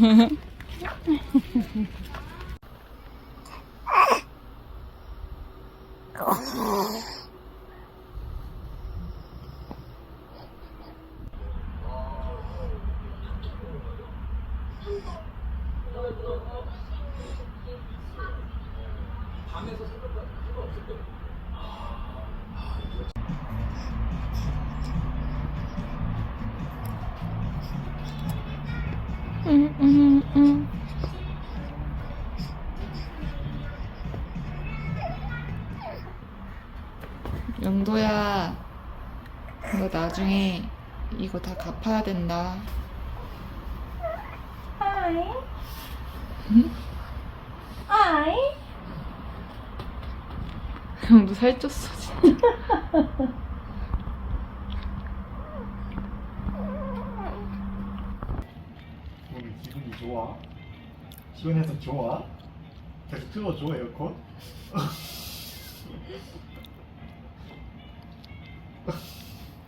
哼哼哼哼哼哼哼哼 영도야, 너 나중에 이거 다 갚아야 된다. 아이. 아이. 영도 살쪘어, 진짜. 오늘 기분이 좋아? 시원해서 좋아? 계속 틀어줘 에어컨?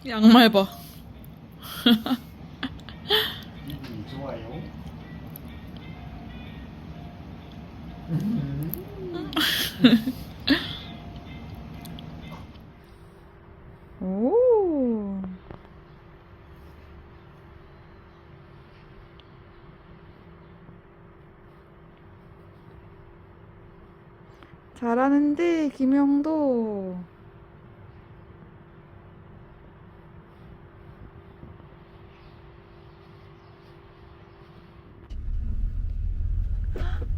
양말 봐. 기분이 좋아요? 오. 잘하는데 김영도.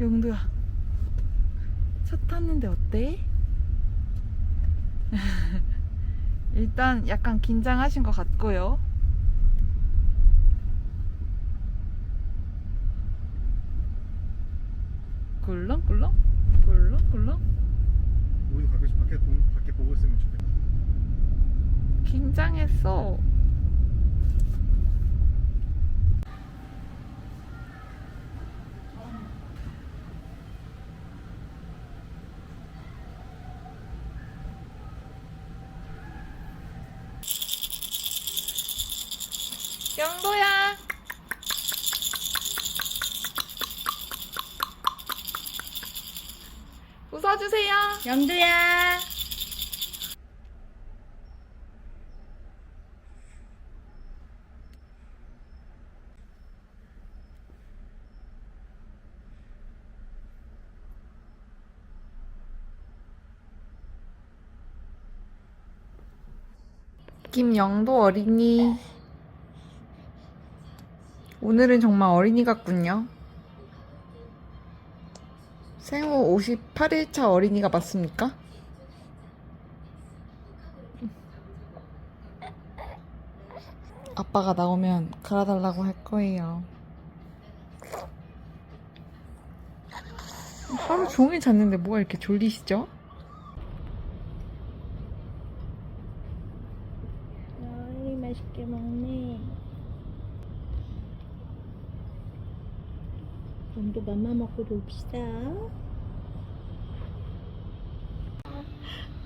영도야. 차 탔는데 어때? 일단 약간 긴장하신 것 같고요. 꿀렁꿀렁 꿀렁꿀렁 우리 가끔씩 밖에, 보, 밖에 보고 있으면 좋겠다 긴장했어. 영도야. 웃어주세요. 영두야. 김영도 어린이. 오늘은 정말 어린이 같군요. 생후 58일차 어린이가 맞습니까? 아빠가 나오면 갈아달라고 할 거예요. 하루 종일 잤는데 뭐가 이렇게 졸리시죠? 아이 맛있게 먹네. 좀더 맘마 먹 고 놉시다.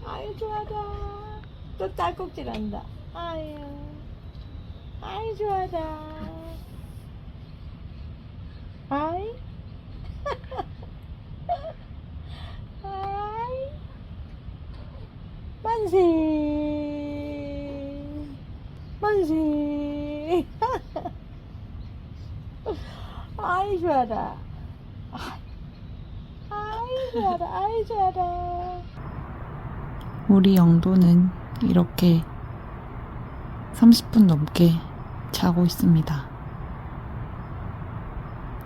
아유 좋아다. 또 딸꾹질 한다. 아유. 아이 좋아다. 아이. 아이. 만세. 만세. 아이 좋아라. 아이 좋아라. 아이 좋아라. 우리 영도는 이렇게 30분 넘게 자고 있습니다.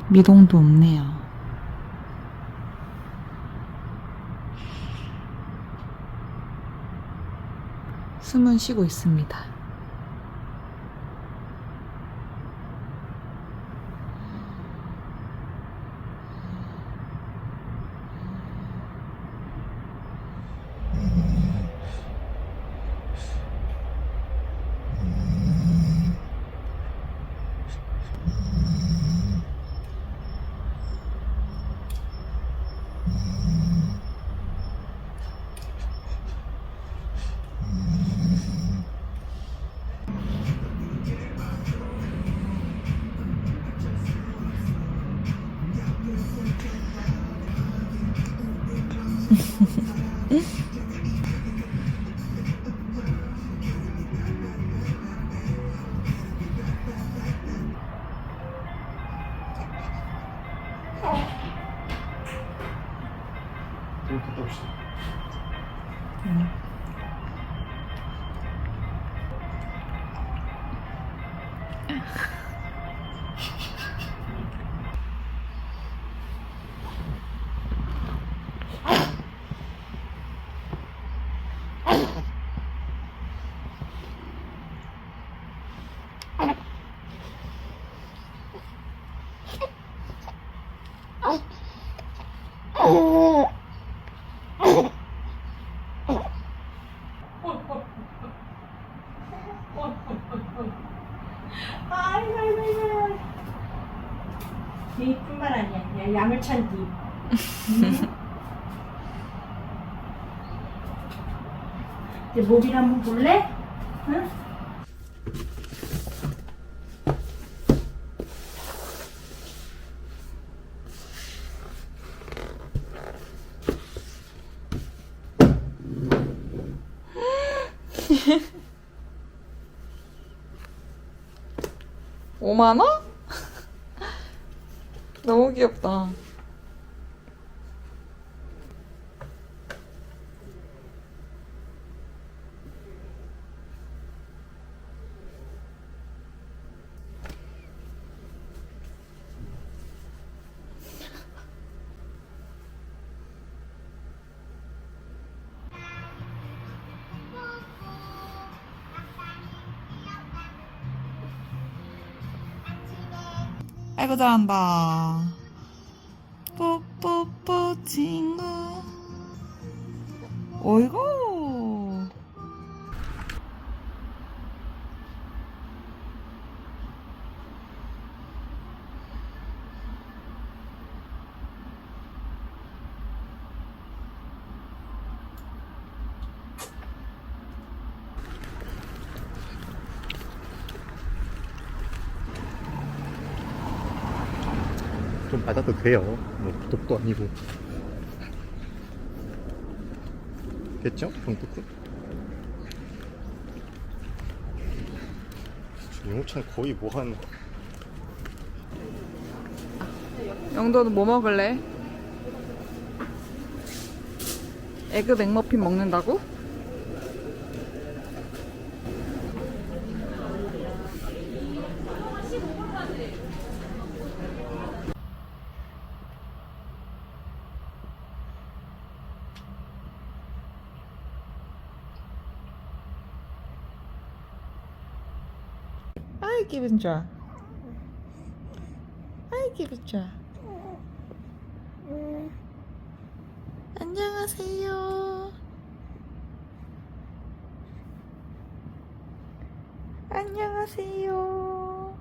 미동도 없네요. 숨은 쉬고 있습니다. это точно. Mm-hmm. 니뿐만 아니야 야, 야물찬 니 응? 이제 모빌 한번 볼래? 응? 오만 원? 너무 귀엽다. 아이고 잘한다. 뽀뽀뽀 친구. 어이구. 좀 받아도 돼요. 뭐 구독도 아니고. 됐죠? 정도급? 영호찬 거의 뭐 한 영도는 뭐 먹을래? 에그 맥머핀 먹는다고? 기분 좋아. 아이 기분 좋아. 안녕하세요. 안녕하세요.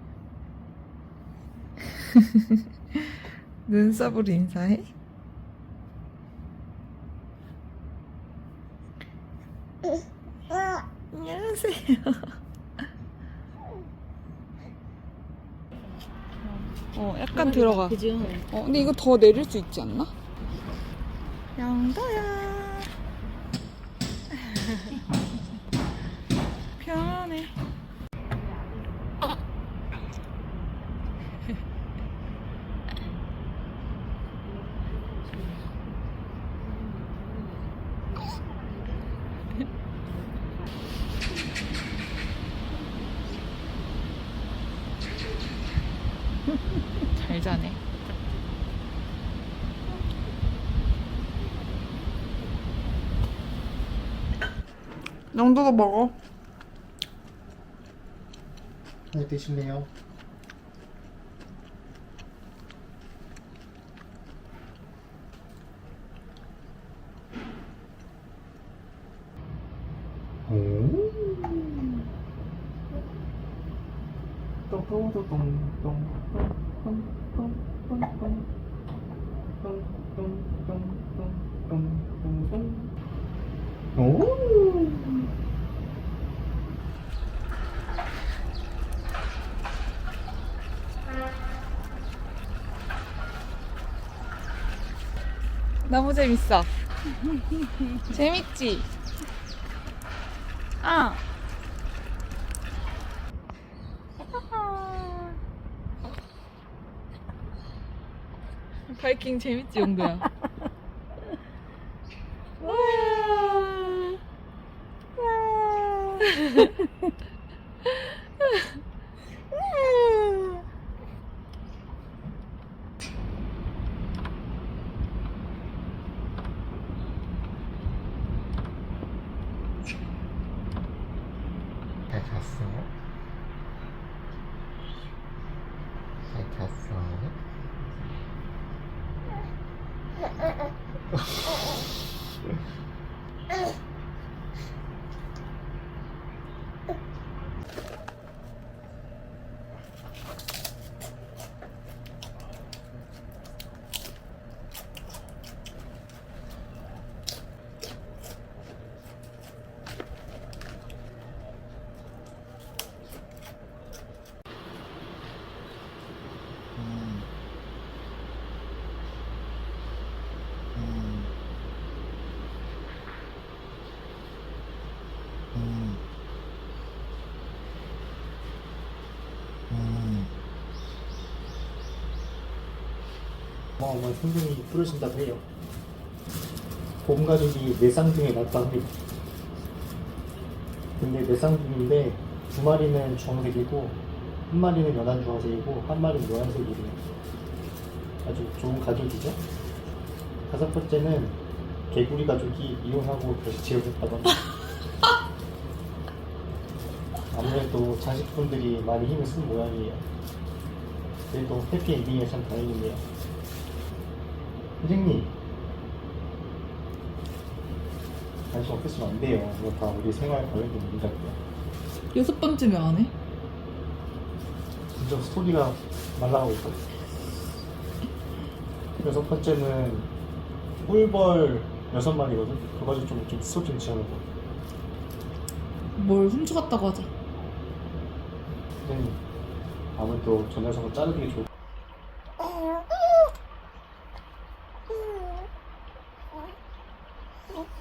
눈썹으로 인사해? 안녕하세요. 어, 약간 들어가. 그죠? 어, 근데 이거 더 내릴 수 있지 않나? 영도야. 편안해. 잘 자네. 영도도 먹어. 네, 드실래요? 오. 너무 재밌어. 재밌지? 아. 바이킹 재밌지, 용도야? 잘 어마어마한 생명이 풀어진다고 해요. 봄 가족이 네 쌍둥이 낳았다 합니다. 근데 네 쌍둥이인데 두 마리는 주황색이고 한 마리는 연한 주황색이고 한 마리는 노란색이래요. 아주 좋은 가족이죠. 다섯 번째는 개구리 가족이 이혼하고 다시 재혼했다고 합니다. 아무래도 자식분들이 많이 힘을 쓴 모양이에요. 그래도 해피엔딩에 참 다행이네요. 선생님 관심 없으시면 안 돼요. 이거 다 우리 생활 관련된 문제고요. 여섯 번째면 안 해? 진짜 스토리가 말라가고 있거든. 여섯 번째는 꿀벌 여섯 마리거든. 그거 가지고 좀, 좀 스토리 좀 지어놓고. 뭘 훔쳐갔다고 하자. 선생님 아무래도 저 녀석은 자르는 게 좋을 아직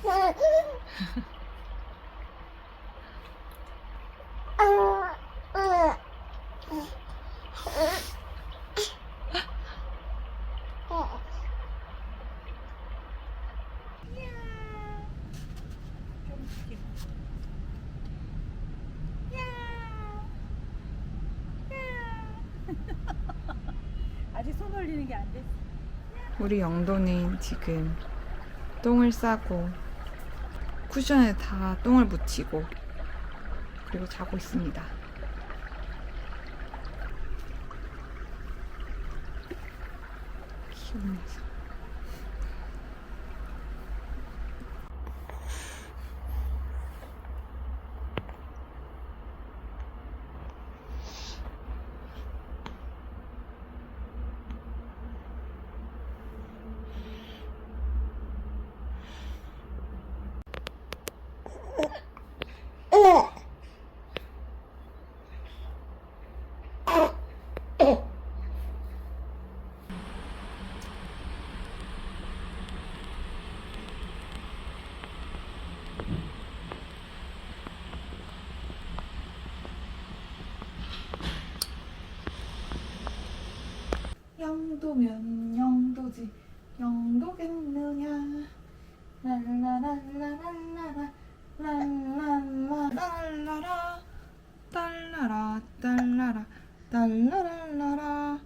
손 올리는 게 안 됐어. 우리 영도는 지금 똥을 싸고 쿠션에 다 똥을 묻히고 그리고 자고 있습니다. 귀여운 녀석. 영도면 영도지. 영도겠느냐? 랄라랄라랄라라. 랄랄라. 랄라라. 딸라라. 딸라라. 딸라랄라라.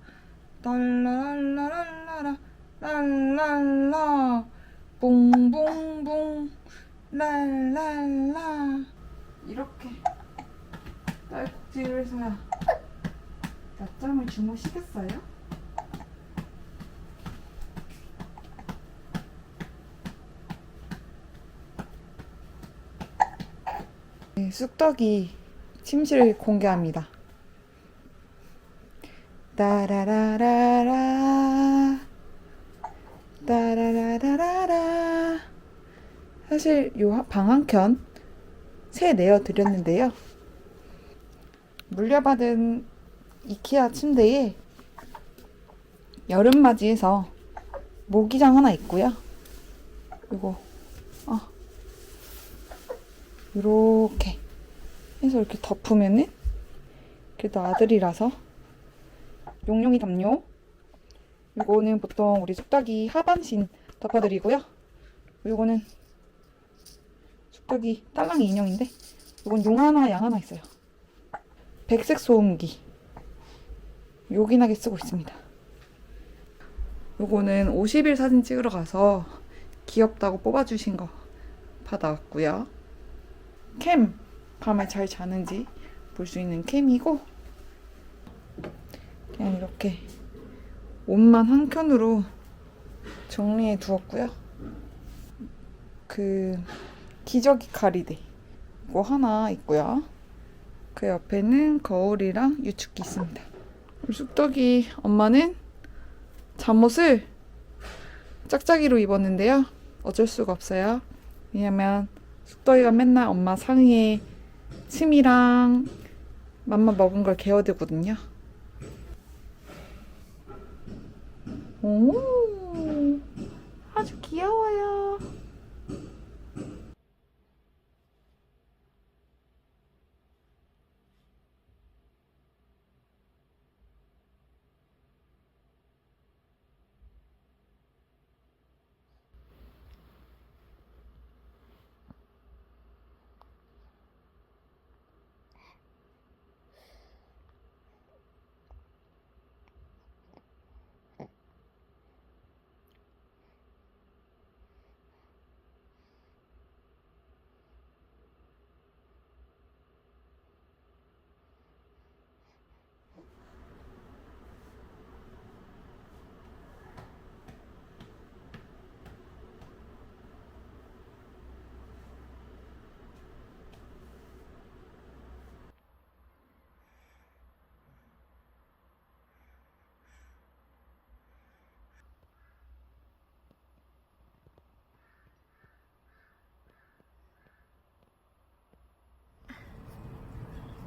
딸라랄라랄라라. 랄랄라. 봉봉봉 랄랄라. 이렇게 딸꾹질을 해서야 낮잠을 주무시겠어요? 쑥떡이 침실을 공개합니다. 따라라라라 따라라라라 사실 요 방 한 켠 새 내어 드렸는데요. 물려받은 이케아 침대에 여름맞이해서 모기장 하나 있고요. 그리고 어, 이렇게 해서 이렇게 덮으면은 그래도 아들이라서 용용이 담요 이거는 보통 우리 쑥떡이 하반신 덮어드리고요 이거는 쑥떡이 딸랑이 인형인데 이건 용 하나, 양 하나 있어요. 백색 소음기. 요긴하게 쓰고 있습니다. 요거는 50일 사진 찍으러 가서 귀엽다고 뽑아주신 거 받아왔고요. 캠! 밤에 잘 자는지 볼 수 있는 캠이고 그냥 이렇게 옷만 한 켠으로 정리해 두었고요. 그 기저귀 가리대 이거 하나 있고요. 그 옆에는 거울이랑 유축기 있습니다. 쑥떡이 엄마는 잠옷을 짝짝이로 입었는데요. 어쩔 수가 없어요. 왜냐면 쑥떡이가 맨날 엄마 상의에 침이랑 맘마 먹은 걸 개어들거든요. 오, 아주 귀여워요.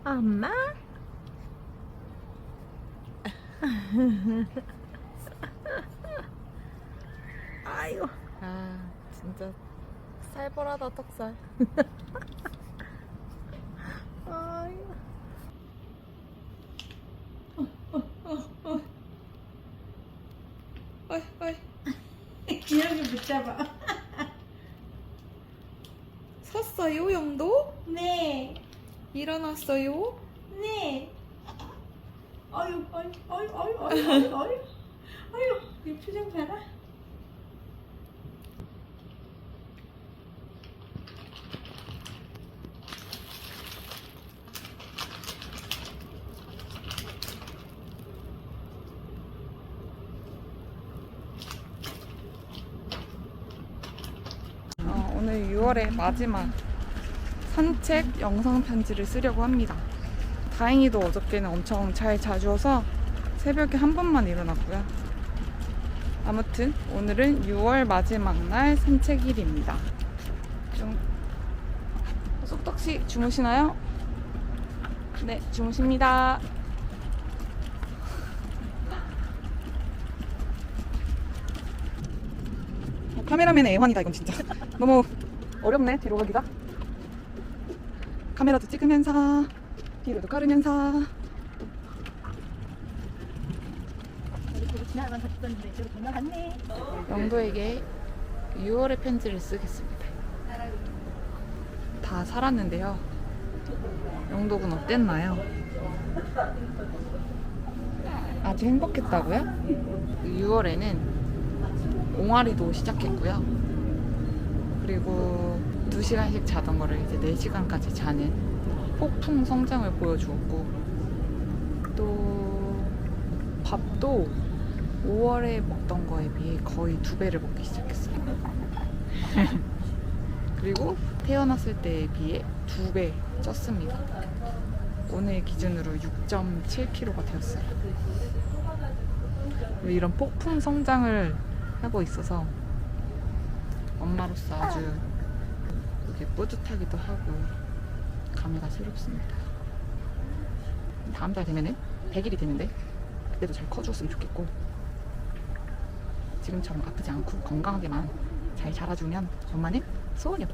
엄마? 아이고. 아, 진짜 살벌하다 턱살. 아이고. 어이, 어이. 기억을 붙잡아. 섰어요, 영도? 네. 일어났어요? 네. 아유, 아유, 아유, 아유, 아유, 아유, 아유, 아유, 이 표정 봐라. 어, 오늘 6월의 마지막 산책 영상 편지를 쓰려고 합니다. 다행히도 어저께는 엄청 잘 자주어서 새벽에 한 번만 일어났고요. 아무튼 오늘은 6월 마지막 날 산책일입니다. 좀 쏙떡씨 주무시나요? 네, 주무십니다. 어, 카메라맨의 애환이다 이건 진짜 너무 어렵네 뒤로 가기가 카메라도 찍으면서 뒤로도 지나가면 건너갔네. 영도에게 6월의 편지를 쓰겠습니다 다 살았는데요 영도군 어땠나요? 아주 행복했다고요? 6월에는 옹알이도 시작했고요 그리고 2시간씩 자던 거를 이제 4시간까지 자는 폭풍 성장을 보여주었고 또 밥도 5월에 먹던 거에 비해 거의 두 배를 먹기 시작했어요. 그리고 태어났을 때에 비해 두 배 쪘습니다. 오늘 기준으로 6.7kg가 되었어요. 이런 폭풍 성장을 하고 있어서 엄마로서 아주 이렇게 뿌듯하기도 하고 감회가 새롭습니다. 다음 달 되면은 100일이 되는데 그때도 잘 커주었으면 좋겠고 지금처럼 아프지 않고 건강하게만 잘 자라주면 엄마는 소원이야.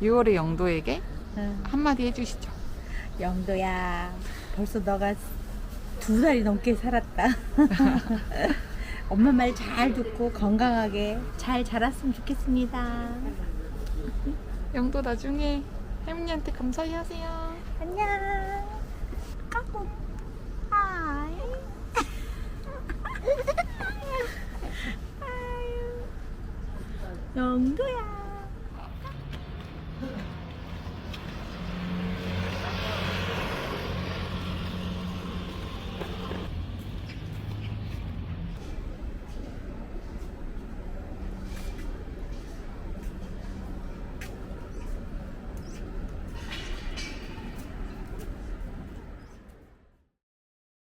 (6월의) 영도에게 한마디 해주시죠 영도야, 벌써 너가 두 달이 넘게 살았다. 엄마 말 잘 듣고 건강하게 잘 자랐으면 좋겠습니다. 영도 나중에 할머니한테 감사히 하세요. 안녕. 까꿍. 하이. 영도야.